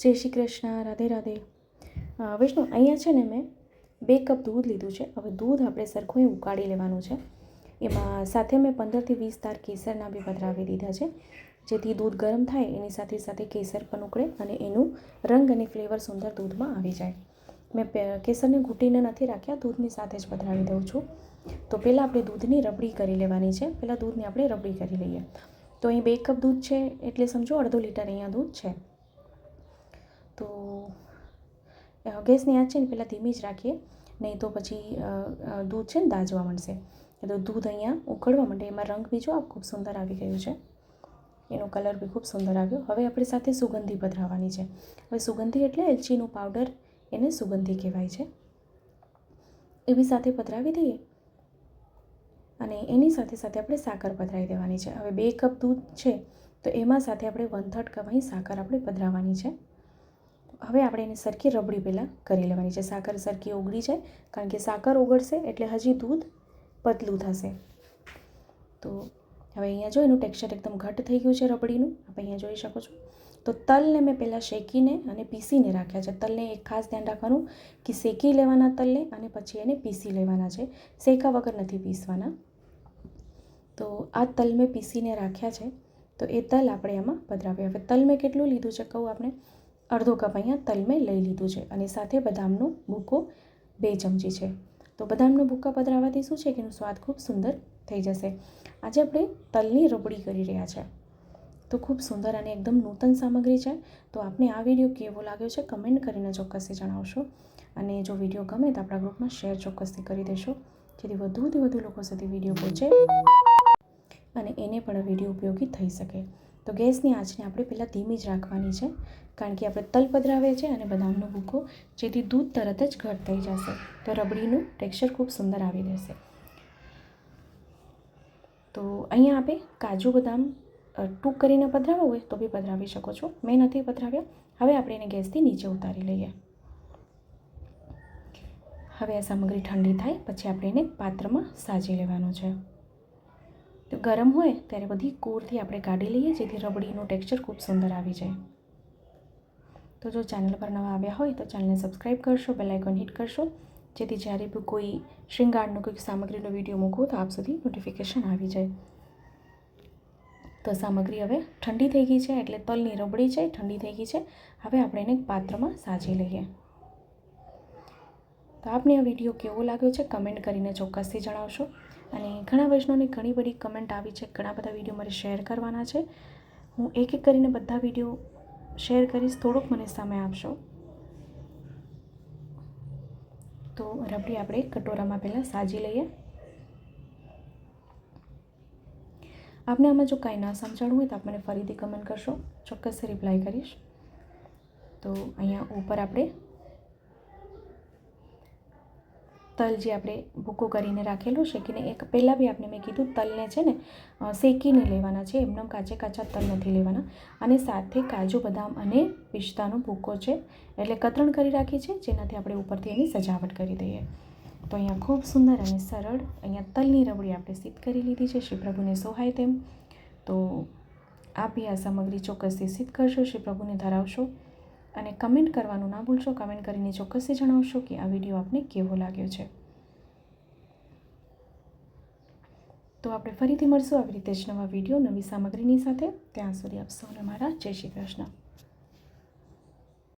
જય શ્રી કૃષ્ણ, રાધે રાધે. વિષ્ણુ, અહીંયા છે ને મેં બે કપ દૂધ લીધું છે. હવે દૂધ આપણે સરખું ઉકાળી લેવાનું છે. એમાં સાથે મેં પંદરથી વીસ તાર કેસરના બી પધરાવી દીધા છે. જેથી દૂધ ગરમ થાય, એની સાથે સાથે કેસર પણ ઉકળે અને એનું રંગ અને ફ્લેવર સુંદર દૂધમાં આવી જાય. મેં કેસરને ઘૂંટીને નથી રાખ્યા, દૂધની સાથે જ પધરાવી દઉં છું. તો પહેલાં આપણે દૂધની રબડી કરી લેવાની છે. પહેલાં દૂધની આપણે રબડી કરી લઈએ. તો અહીં બે કપ દૂધ છે, એટલે સમજો અડધો લીટર અહીંયા દૂધ છે. તો ગેસની આંચ છે ને પહેલાં ધીમી જ રાખીએ. નહીં તો પછી દૂધ છે ને દાજવા માંડશે. તો દૂધ અહીંયા ઉકળવા માંડે. એમાં રંગ બીજો આ ખૂબ સુંદર આવી ગયું છે. એનો કલર બી ખૂબ સુંદર આવ્યો. હવે આપણી સાથે સુગંધી પધરાવવાની છે. હવે સુગંધી એટલે એલચીનું પાવડર એને સુગંધી કહેવાય છે. એ બી સાથે પધરાવી દઈએ. અને એની સાથે સાથે આપણે સાકર પધરાવી દેવાની છે. હવે બે કપ દૂધ છે. તો એમાં સાથે આપણે વન થર્ડ કપ અહીં સાકર આપણે પધરાવવાની છે. હવે આપણે એને સરખી રબડી પહેલાં કરી લેવાની છે. સાકર સરખી ઓગળી જાય, કારણ કે સાકર ઓગળશે એટલે હજી દૂધ પતલું થશે. તો હવે અહીંયા જો એનું ટેક્સચર એકદમ ઘટ થઈ ગયું છે રબડીનું, આપણે અહીંયા જોઈ શકો છો. તો તલને મેં પહેલાં શેકીને અને પીસીને રાખ્યા છે. તલને એક ખાસ ધ્યાન રાખવાનું કે શેકી લેવાના તલને અને પછી એને પીસી લેવાના છે. શેકા વગર નથી પીસવાના. તો આ તલ મેં પીસીને રાખ્યા છે. તો એ તલ આપણે એમાં પધરાવ્યા હવે તલ મેં કેટલું લીધું છે કહું આપણે? અડધો કપ અહીંયા તલ મેં લઈ લીધું છે અને સાથે બદામનો ભૂકો બે ચમચી છે. તો બદામનો ભૂકા પધરાવાથી શું છે કે એનો સ્વાદ ખૂબ સુંદર થઈ જશે. આજે આપણે તલની રબડી કરી રહ્યા છે. તો ખૂબ સુંદર અને એકદમ નૂતન સામગ્રી છે. તો આપને આ વીડિયો કેવો લાગ્યો છે કમેન્ટ કરીને ચોક્કસથી જણાવશો. અને જો વીડિયો ગમે તો આપણા ગ્રુપમાં શેર ચોક્કસથી કરી દેશો. જેથી વધુથી વધુ લોકો સુધી વીડિયો પહોંચે અને એને પણ વીડિયો ઉપયોગી થઈ શકે. તો ગેસની આંચને આપણે પહેલાં ધીમી જ રાખવાની છે, કારણ કે આપણે તલ પધરાવે છે અને બદામનો ભૂકો જેથી દૂધ તરત જ ઘટ થઈ જશે. તો રબડીનું ટેક્સચર ખૂબ સુંદર આવી રહેશે. તો અહીંયા આપણે કાજુ બદામ ટૂંક કરીને પધરાવવા હોય તો બી પધરાવી શકો છો. મેં નથી પધરાવ્યા. હવે આપણે એને ગેસથી નીચે ઉતારી લઈએ. હવે આ સામગ્રી ઠંડી થાય, પછી આપણે એને પાત્રમાં સાજી લેવાનું છે. તો ગરમ હોય ત્યારે બધી કોરથી આપણે કાઢી લઈએ, જેથી રબડીનું ટેક્સચર ખૂબ સુંદર આવી જાય. તો જો ચેનલ પર નવા આવ્યા હોય તો ચેનલને સબસ્ક્રાઈબ કરશો, બેલ આઇકોન હિટ કરશો, જેથી જ્યારે બી કોઈ શૃંગારનો કોઈ સામગ્રીનો વીડિયો મૂકું તો આપ સુધી નોટિફિકેશન આવી જાય. તો સામગ્રી હવે ઠંડી થઈ ગઈ છે, એટલે તલની રબડી છે, ઠંડી થઈ ગઈ છે. હવે આપણે એને પાત્રમાં સાજી લઈએ. તો આપને આ વીડિયો કેવો લાગ્યો છે, કમેન્ટ કરીને ચોક્કસથી જણાવશો. અને ઘણા વૈષ્ણવની ઘણી બધી કમેન્ટ આવી છે. ઘણા બધા વીડિયો મારે શેર કરવાના છે. હું એક એક કરીને બધા વીડિયો શેર કરીશ. થોડોક મને સમય આપશો? તો રબડી આપણે કટોરામાં પહેલાં સાજી લઈએ. આપને આમાં જો કાંઈ ના સમજાણું હોય તો આપ મને ફરીથી કમેન્ટ કરશો. ચોક્કસ રિપ્લાય કરીશ. તો અહીંયા ઉપર આપણે તલ જે આપણે ભૂકો કરીને રાખેલો શેકીને એક પહેલાં બી આપણે મેં કીધું તલને છે ને શેકીને લેવાના છે, એમનેમ કાચે કાચા તલ નથી લેવાના. અને સાથે કાજુ બદામ અને પિસ્તાનો ભૂકો છે, એટલે કતરણ કરી રાખી છે જેનાથી આપણે ઉપરથી એની સજાવટ કરી દઈએ. તો અહીંયા ખૂબ સુંદર અને સરળ અહીંયા તલની રબડી આપણે સિદ્ધ કરી લીધી છે, શ્રી પ્રભુને સોહાય તેમ. તો આપી આ સામગ્રી ચોક્કસથી સિદ્ધ કરશો, શ્રી પ્રભુને ધરાવશો. અને કમેન્ટ કરવાનું ના ભૂલશો, કમેન્ટ કરીને ચોક્કસથી જણાવશો કે આ વીડિયો આપને કેવો લાગ્યો છે. તો આપણે ફરીથી મળશું આવી રીતે જ નવા વીડિયો નવી સામગ્રીની સાથે. ત્યાં સુધી આપ સૌને મારા જય શ્રી કૃષ્ણ.